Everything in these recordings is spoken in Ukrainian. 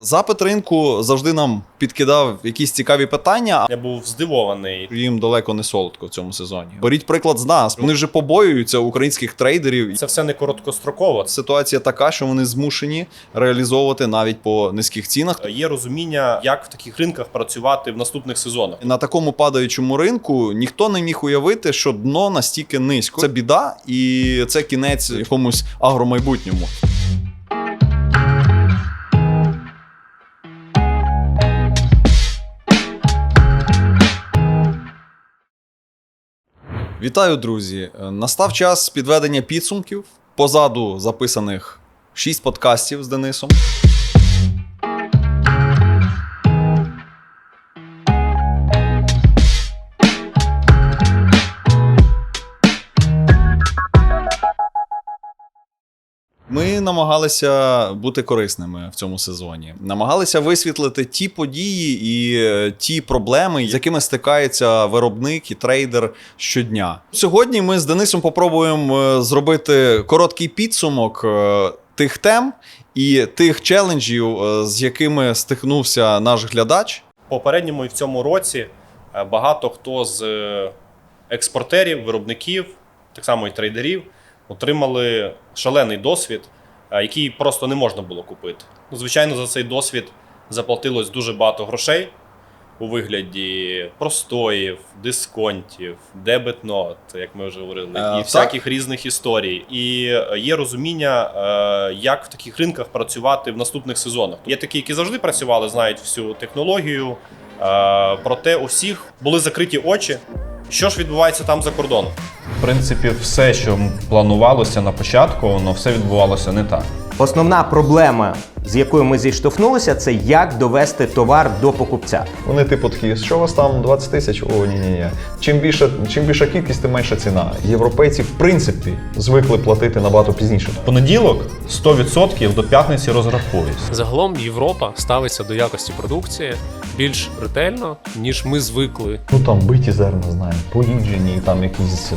Запит ринку завжди нам підкидав якісь цікаві питання, Я був здивований. їм далеко не солодко в цьому сезоні. Беріть приклад з нас. Вони вже побоюються українських трейдерів. Це все не короткостроково. Ситуація така, що вони змушені реалізовувати навіть по низьких цінах. Є розуміння, як в таких ринках працювати в наступних сезонах. На такому падаючому ринку ніхто не міг уявити, що дно настільки низько. Це біда, і це кінець якомусь агромайбутньому. Вітаю, друзі! Настав час підведення підсумків. Позаду записаних 6 подкастів з Денисом. Ми намагалися бути корисними в цьому сезоні. Намагалися висвітлити ті події і е, ті проблеми, з якими стикається виробник і трейдер щодня. Сьогодні ми з Денисом попробуємо е, зробити короткий підсумок е, тих тем і тих челенджів, з якими стикнувся наш глядач. Попередньому і в цьому році багато хто з експортерів, виробників, так само і трейдерів, отримали шалений досвід, який просто не можна було купити. Ну, звичайно, за цей досвід заплатилось дуже багато грошей у вигляді простоїв, дисконтів, дебет-нот, як ми вже говорили, Е, і так. всяких різних історій. І е, є розуміння, е, як в таких ринках працювати в наступних сезонах. Є такі, які завжди працювали, знають всю технологію. е, Проте у всіх були закриті очі. Що ж відбувається там за кордоном? В принципі, все, що планувалося на початку, воно все відбувалося не так. Основна проблема, з якою ми зіштовхнулися, це як довести товар до покупця. Вони типу такі, що у вас там 20 тисяч? О, ні, ні, ні. Чим більше, чим більша кількість, тим менша ціна. Європейці, в принципі, звикли платити набагато пізніше. В понеділок 100% до п'ятниці розрахуюсь. Загалом Європа ставиться до якості продукції більш ретельно, ніж ми звикли. Ну там биті зерна, знаємо, поїджені, там якісь.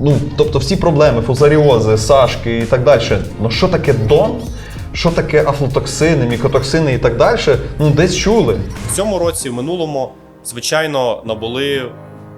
Ну, тобто всі проблеми, фузаріози, сашки і так далі. Ну що таке дон? Що таке афлотоксини, мікотоксини і так далі? Ну, десь чули. В цьому році, в минулому, звичайно, набули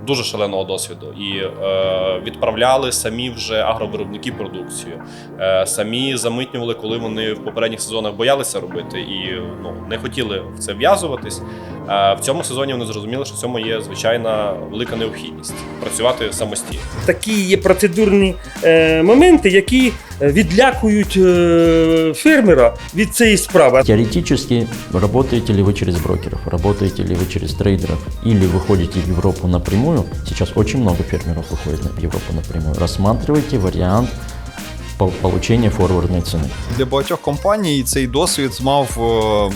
дуже шаленого досвіду і е, відправляли самі вже агровиробники продукцію. Е, самі замитнювали, коли вони в попередніх сезонах боялися робити і ну, не хотіли в це в'язуватись. Е, в цьому сезоні вони зрозуміли, що в цьому є звичайна велика необхідність працювати самостійно. такі є процедурні е, моменти, які відлякують е, фермера від цієї справи. Теоретически, работаете ли вы через брокеров, работаете ли вы через трейдеров или выходите в Европу напрямую, сейчас очень много фермеров выходит на- в Европу напрямую, рассматривайте вариант по- получения форвардной цены. Для багатьох компаній цей досвід мав е,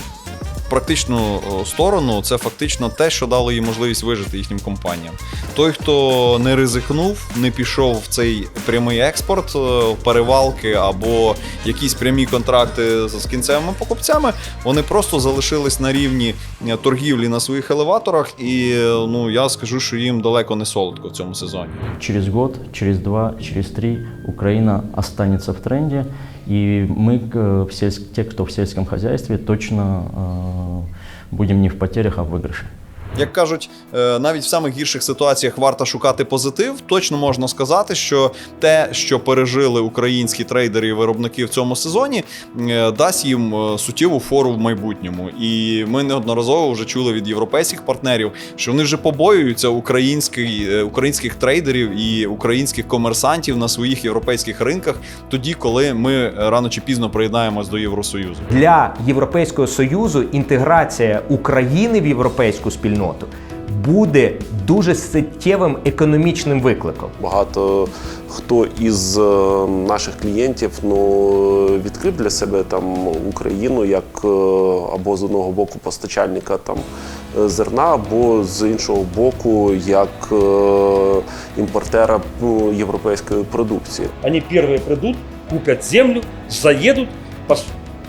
практичну сторону. Це фактично те, що дало їм можливість вижити їхнім компаніям. Той, хто не ризикнув, не пішов в цей прямий експорт, е, перевалки або якісь прямі контракти з кінцевими покупцями, вони просто залишились на рівні е, торгівлі на своїх елеваторах, і е, ну я скажу, що їм далеко не солодко в цьому сезоні. Через год, через два, через три Украина останется в тренде, и мы, э, в сельск- те, кто в сельском хозяйстве, точно э, будем не в потерях, а в выигрыше. Як кажуть, е, навіть в самих гірших ситуаціях варто шукати позитив. Точно можна сказати, що те, що пережили українські трейдери і виробники в цьому сезоні, е, дасть їм е, суттєву фору в майбутньому. І ми неодноразово вже чули від європейських партнерів, що вони вже побоюються українських, українських трейдерів і українських комерсантів на своїх європейських ринках, тоді, коли ми рано чи пізно приєднаємось до Євросоюзу. Для Європейського союзу інтеграція України в європейську спільноту буде дуже суттєвим економічним викликом. Багато хто із е, наших клієнтів ну, відкрив для себе там Україну як е, або з одного боку постачальника там е, зерна, або з іншого боку як імпортера ну, європейської продукції. Вони перші прийдуть, куплять землю, заїдуть,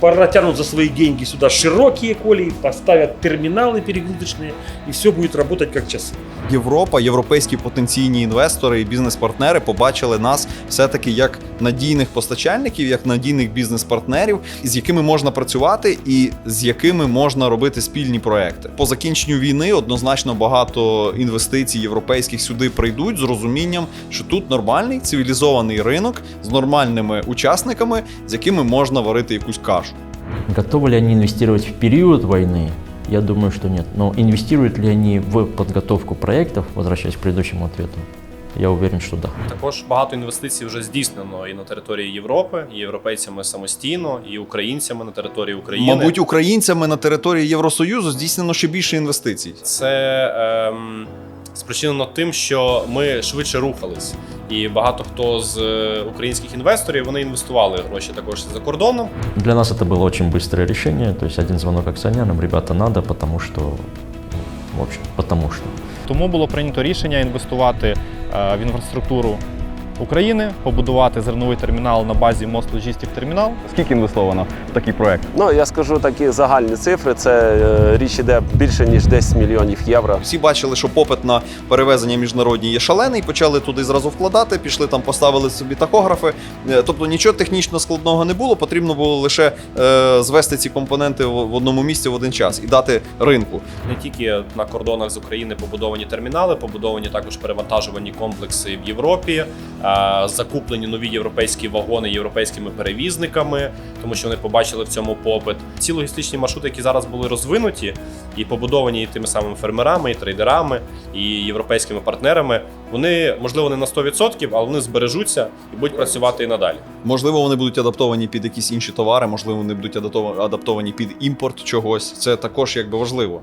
протянут за свои деньги сюда широкие колеи, поставят терминалы перегрузочные, и все будет работать как часы. Європа, європейські потенційні інвестори і бізнес-партнери побачили нас все-таки як надійних постачальників, як надійних бізнес-партнерів, з якими можна працювати і з якими можна робити спільні проекти. По закінченню війни однозначно багато інвестицій європейських сюди прийдуть з розумінням, що тут нормальний цивілізований ринок з нормальними учасниками, з якими можна варити якусь кашу. Готовы ли они инвестировать в период войны? Я думаю, что нет. Но инвестируют ли они в подготовку проектов, возвращаясь к предыдущему ответу? Я уверен, что да. Також багато інвестицій вже здійснено і на території Європи, і європейцями самостійно, і українцями на території України. Мабуть, українцями на території Євросоюзу здійснено ще більше інвестицій. Це ем, спричинено тим, що ми швидше рухались, і багато хто з е, українських інвесторів вони інвестували гроші також за кордоном. Для нас это было очень быстрое решение. То есть один звонок акционерам, ребята, надо, потому что, ну, в общем, потому что. Тому було прийнято рішення інвестувати е, в інфраструктуру України, побудувати зерновий термінал на базі Мост Логістик Термінал. Скільки інвестовано в такий проект? Ну я скажу такі загальні цифри. Це е, річ іде більше ніж 10 мільйонів євро. Всі бачили, що попит на перевезення міжнародні є шалений, почали туди зразу вкладати, пішли там, поставили собі тахографи. Е, Тобто нічого технічно складного не було, потрібно було лише е, звести ці компоненти в в одному місці в один час і дати ринку. Не тільки на кордонах з України побудовані термінали, побудовані також перевантажувальні комплекси в Європі, е, закуплені нові європейські вагони європейськими перевізниками, тому що вони побачили в цьому попит. Ці логістичні маршрути, які зараз були розвинуті і побудовані і тими самими фермерами, і трейдерами, і європейськими партнерами, вони можливо не на 100%, але вони збережуться і будуть працювати і надалі. Можливо, вони будуть адаптовані під якісь інші товари, можливо, вони будуть адаптов- адаптовані під імпорт чогось. Це також якби важливо.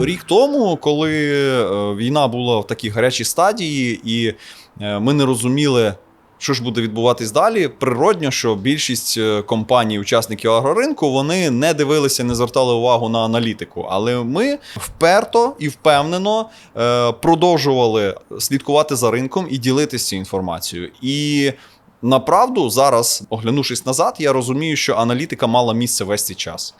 Рік тому, коли е, війна була в такій гарячій стадії, і е, ми не розуміли, що ж буде відбуватись далі. Природньо, що більшість е, компаній, учасників агроринку, вони не дивилися, не звертали увагу на аналітику. Але ми вперто і впевнено продовжували слідкувати за ринком і ділитися цією інформацією. І Направду, зараз, оглянувшись назад, я розумію, що аналітика мала місце весь цей час.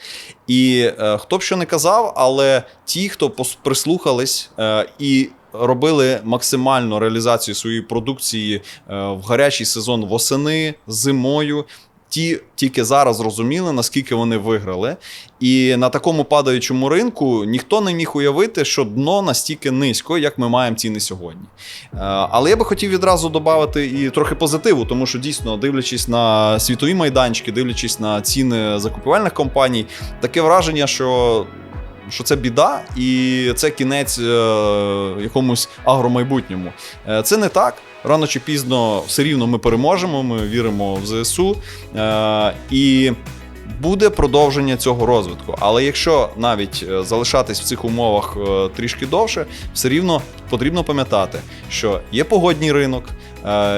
І е, хто б що не казав, але ті, хто прислухались е, і робили максимальну реалізацію своєї продукції е, в гарячий сезон восени, зимою. Ті тільки зараз зрозуміли, наскільки вони виграли. І на такому падаючому ринку ніхто не міг уявити, що дно настільки низько, як ми маємо ціни сьогодні. Е, Але я би хотів відразу додати і трохи позитиву, тому що дійсно, дивлячись на світові майданчики, дивлячись на ціни закупівельних компаній, таке враження, що. Що це біда, і це кінець е, якомусь агромайбутньому. Е, це не так. Рано чи пізно все рівно ми переможемо. Ми віримо в ЗСУ. Е, і буде продовження цього розвитку. Але якщо навіть е, залишатись в цих умовах е, трішки довше, все рівно потрібно пам'ятати, що є погодній ринок,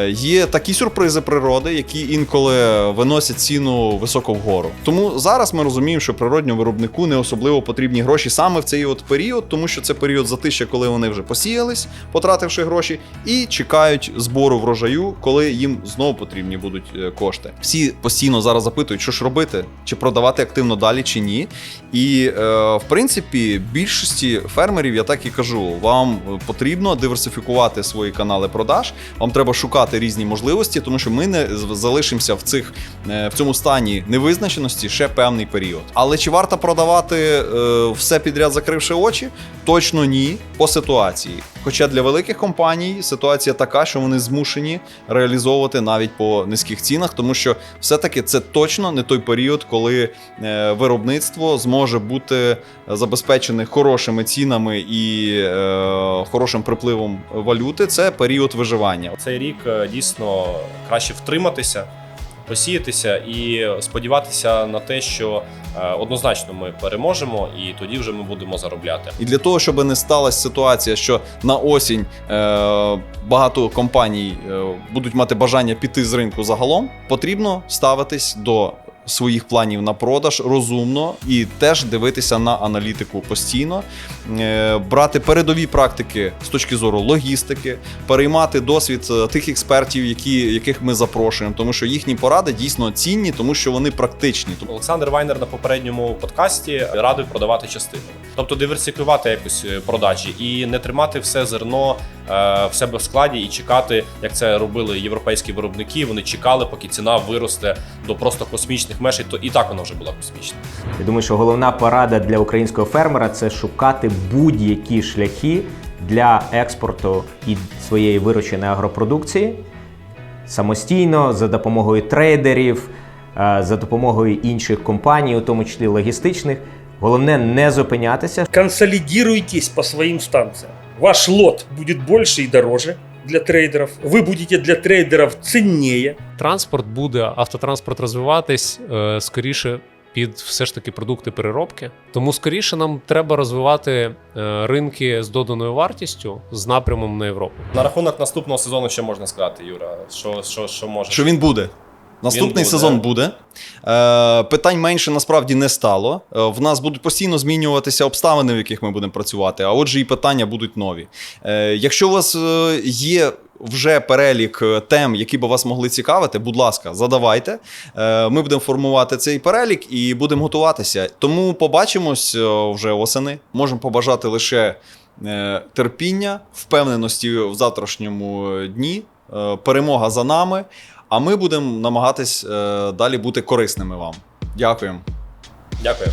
є такі сюрпризи природи, які інколи виносять ціну високо вгору. Тому зараз ми розуміємо, що природньому виробнику не особливо потрібні гроші саме в цей от період, тому що це період затища, коли вони вже посіялись, потративши гроші, і чекають збору врожаю, коли їм знову потрібні будуть е, кошти. Всі постійно зараз запитують, що ж робити, чи продавати активно далі, чи ні. І е, в принципі, більшості фермерів я так і кажу: вам е, потрібно диверсифікувати свої канали продаж. Вам треба шукати різні можливості, тому що ми не залишимося в цих е, в цьому стані невизначеності ще певний період. Але чи варто продавати е, все підряд, закривши очі? Точно ні, по ситуації. Хоча для великих компаній ситуація така, що вони змушені реалізовувати навіть по низьких цінах, тому що все-таки це точно не той період, коли е, виробництво зможе бути забезпечене хорошими цінами і е, хорошим припливом валюти. Це період виживання. Цей рік е, дійсно краще втриматися, посіятися і сподіватися на те, що е, однозначно ми переможемо, і тоді вже ми будемо заробляти. І для того, щоб не сталася ситуація, що на осінь е, багато компаній будуть мати бажання піти з ринку загалом, потрібно ставитись до своїх планів на продаж розумно і теж дивитися на аналітику постійно, е, брати передові практики з точки зору логістики, переймати досвід е, тих експертів, які, яких ми запрошуємо, тому що їхні поради дійсно цінні, тому що вони практичні. Олександр Вайнер на попередньому подкасті радив продавати частинами, тобто диверсифікувати якось е, продажі і не тримати все зерно в себе в складі і чекати, як це робили європейські виробники. Вони чекали, поки ціна виросте до просто космічних меж, і то і так вона вже була космічна. Я думаю, що головна порада для українського фермера це шукати будь-які шляхи для експорту і своєї вирощеної агропродукції самостійно за допомогою трейдерів, е, за допомогою інших компаній, у тому числі логістичних. Головне не зупинятися. Консолидируйтесь по своим станциям. Ваш лот будет больше и дороже для трейдеров. Вы будете для трейдеров ценнее. Транспорт буде, автотранспорт розвиватись е, скоріше під все ж таки продукти переробки. Тому скоріше нам треба розвивати е, ринки з доданою вартістю з напрямом на Європу. На рахунок наступного сезону, що можна сказати, Юра? Що, що, що може? Що він буде? Наступний буде. сезон буде. Е, питань менше насправді не стало. Е, в нас будуть постійно змінюватися обставини, в яких ми будемо працювати, а отже, і питання будуть нові. Е, якщо у вас е, є вже перелік е, тем, які би вас могли цікавити, будь ласка, задавайте. Е, ми будемо формувати цей перелік і будемо готуватися. Тому побачимось вже осени. Можемо побажати лише терпіння, впевненості в завтрашньому дні. Перемога за нами. А ми будемо намагатись е, далі бути корисними вам. Дякуємо. Дякую.